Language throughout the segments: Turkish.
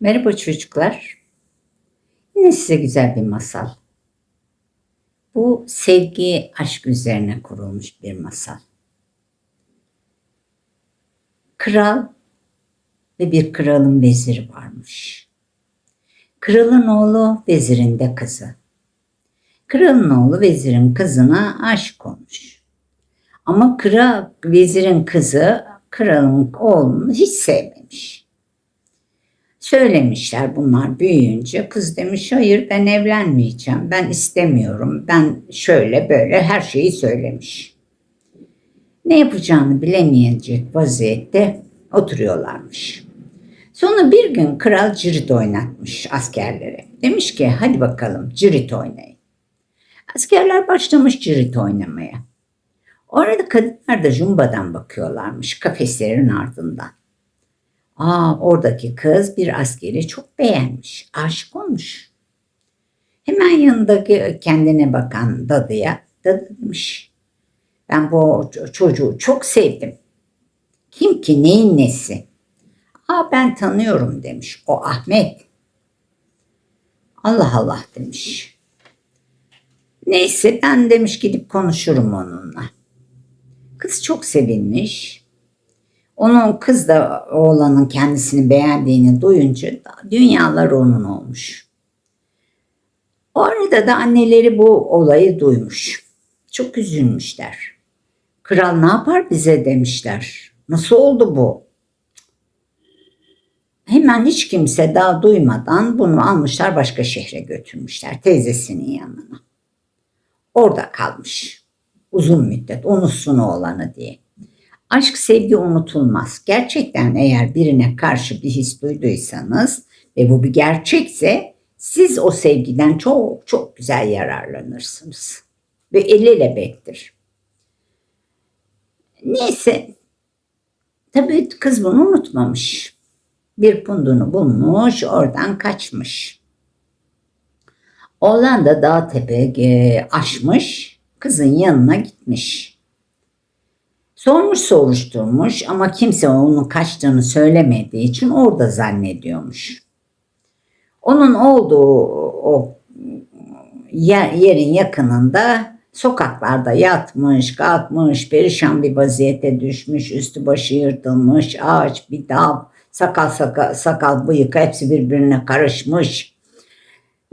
Merhaba çocuklar. Yine size güzel bir masal. Bu sevgi, aşk üzerine kurulmuş bir masal. Kral ve bir kralın veziri varmış. Kralın oğlu vezirin de kızı. Kralın oğlu vezirin kızına aşık olmuş. Ama kral vezirin kızı kralın oğlunu hiç sevmemiş. Söylemişler bunlar büyüyünce. Kız demiş hayır ben evlenmeyeceğim. Ben istemiyorum. Ben şöyle böyle her şeyi söylemiş. Ne yapacağını bilemeyecek vaziyette oturuyorlarmış. Sonra bir gün kral cirit oynatmış askerlere. Demiş ki hadi bakalım cirit oynayın. Askerler başlamış cirit oynamaya. Orada kadınlar da jumbadan bakıyorlarmış kafeslerin ardından. Aa, oradaki kız bir askeri çok beğenmiş, aşık olmuş. Hemen yanındaki kendine bakan dadıya, dadı. Ben bu çocuğu çok sevdim. Kim ki neyin nesi? Aa ben tanıyorum demiş. O Ahmet. Allah Allah demiş. Neyse ben demiş gidip konuşurum onunla. Kız çok sevinmiş. Onun kız da oğlanın kendisini beğendiğini duyunca dünyalar onun olmuş. O arada da anneleri bu olayı duymuş. Çok üzülmüşler. Kral ne yapar bize demişler. Nasıl oldu bu? Hemen hiç kimse daha duymadan bunu almışlar başka şehre götürmüşler teyzesinin yanına. Orada kalmış uzun müddet unutsun oğlanı diye. Aşk sevgi unutulmaz. Gerçekten eğer birine karşı bir his duyduysanız ve bu bir gerçekse siz o sevgiden çok çok güzel yararlanırsınız. Ve elelebettir. Neyse. Tabii kız bunu unutmamış. Bir pundunu bulmuş, oradan kaçmış. Oğlan da dağ tepe e, aşmış, kızın yanına gitmiş. Sormuş soruşturmuş ama kimse onun kaçtığını söylemediği için orada zannediyormuş. Onun olduğu o yerin yakınında sokaklarda yatmış, kalkmış, perişan bir vaziyete düşmüş, üstü başı yırtılmış, ağaç, bir dal, sakal sakal, sakal bıyık hepsi birbirine karışmış.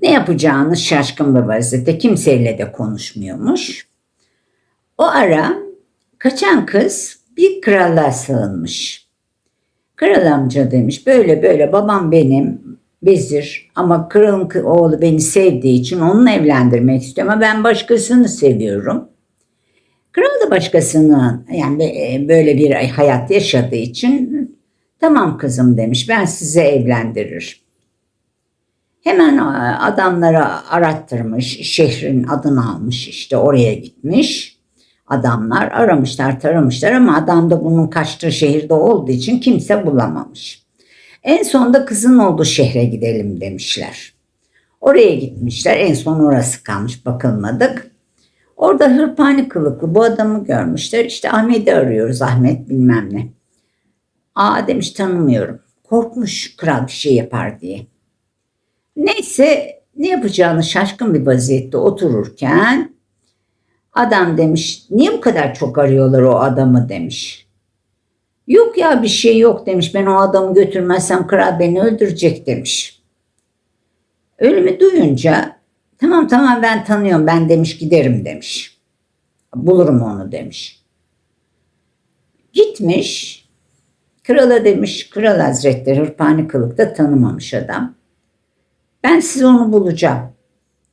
Ne yapacağını şaşkın bir vaziyette kimseyle de konuşmuyormuş. O ara Kaçan kız bir krala sığınmış. Kral amca demiş böyle böyle babam benim vezir ama kralın oğlu beni sevdiği için onunla evlendirmek istiyor ama ben başkasını seviyorum. Kral da başkasını yani e, böyle bir hayat yaşadığı için tamam kızım demiş ben size evlendirir. Hemen adamlara arattırmış, şehrin adını almış işte oraya gitmiş adamlar aramışlar taramışlar ama adam da bunun kaçtığı şehirde olduğu için kimse bulamamış. En sonunda kızın olduğu şehre gidelim demişler. Oraya gitmişler en son orası kalmış bakılmadık. Orada hırpani kılıklı bu adamı görmüşler. İşte Ahmet'i arıyoruz Ahmet bilmem ne. Aa demiş tanımıyorum. Korkmuş kral bir şey yapar diye. Neyse ne yapacağını şaşkın bir vaziyette otururken Adam demiş niye bu kadar çok arıyorlar o adamı demiş. Yok ya bir şey yok demiş ben o adamı götürmezsem kral beni öldürecek demiş. Ölümü duyunca tamam tamam ben tanıyorum ben demiş giderim demiş. Bulurum onu demiş. Gitmiş krala demiş kral hazretleri hırpani kılıkta tanımamış adam. Ben size onu bulacağım.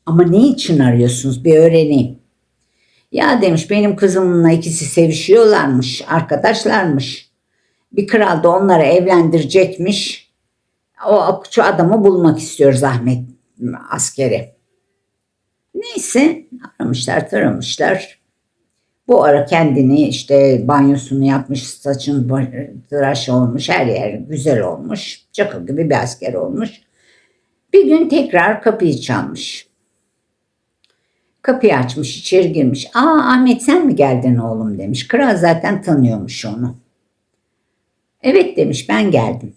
Ama ne için arıyorsunuz bir öğreneyim. Ya demiş benim kızımla ikisi sevişiyorlarmış, arkadaşlarmış. Bir kral da onları evlendirecekmiş. O şu adamı bulmak istiyor zahmet askeri. Neyse aramışlar taramışlar. Bu ara kendini işte banyosunu yapmış, saçın tıraş olmuş, her yer güzel olmuş. Çakıl gibi bir asker olmuş. Bir gün tekrar kapıyı çalmış. Kapıyı açmış, içeri girmiş. Aa Ahmet sen mi geldin oğlum demiş. Kral zaten tanıyormuş onu. Evet demiş ben geldim.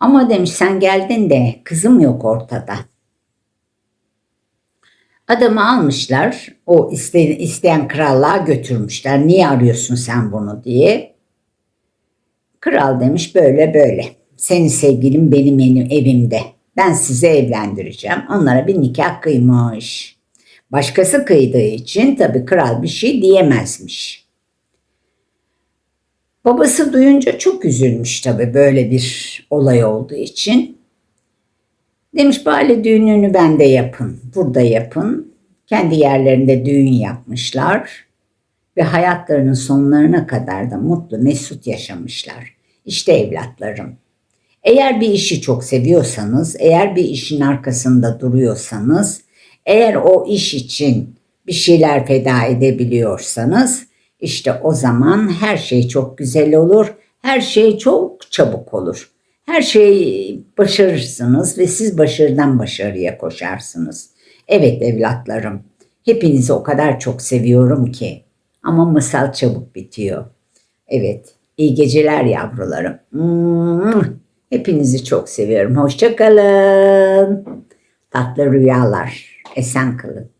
Ama demiş sen geldin de kızım yok ortada. Adamı almışlar. O iste- isteyen krallığa götürmüşler. Niye arıyorsun sen bunu diye. Kral demiş böyle böyle. Senin sevgilin benim evimde. Ben sizi evlendireceğim. Onlara bir nikah kıymış. Başkası kıydığı için tabii kral bir şey diyemezmiş. Babası duyunca çok üzülmüş tabii böyle bir olay olduğu için. Demiş bari düğününü bende yapın, burada yapın. Kendi yerlerinde düğün yapmışlar ve hayatlarının sonlarına kadar da mutlu mesut yaşamışlar. İşte evlatlarım. Eğer bir işi çok seviyorsanız, eğer bir işin arkasında duruyorsanız, eğer o iş için bir şeyler feda edebiliyorsanız, işte o zaman her şey çok güzel olur, her şey çok çabuk olur. Her şeyi başarırsınız ve siz başarıdan başarıya koşarsınız. Evet evlatlarım, hepinizi o kadar çok seviyorum ki. Ama masal çabuk bitiyor. Evet, iyi geceler yavrularım. Hmm, Hepinizi çok seviyorum. Hoşçakalın. Tatlı rüyalar. Esen kalın.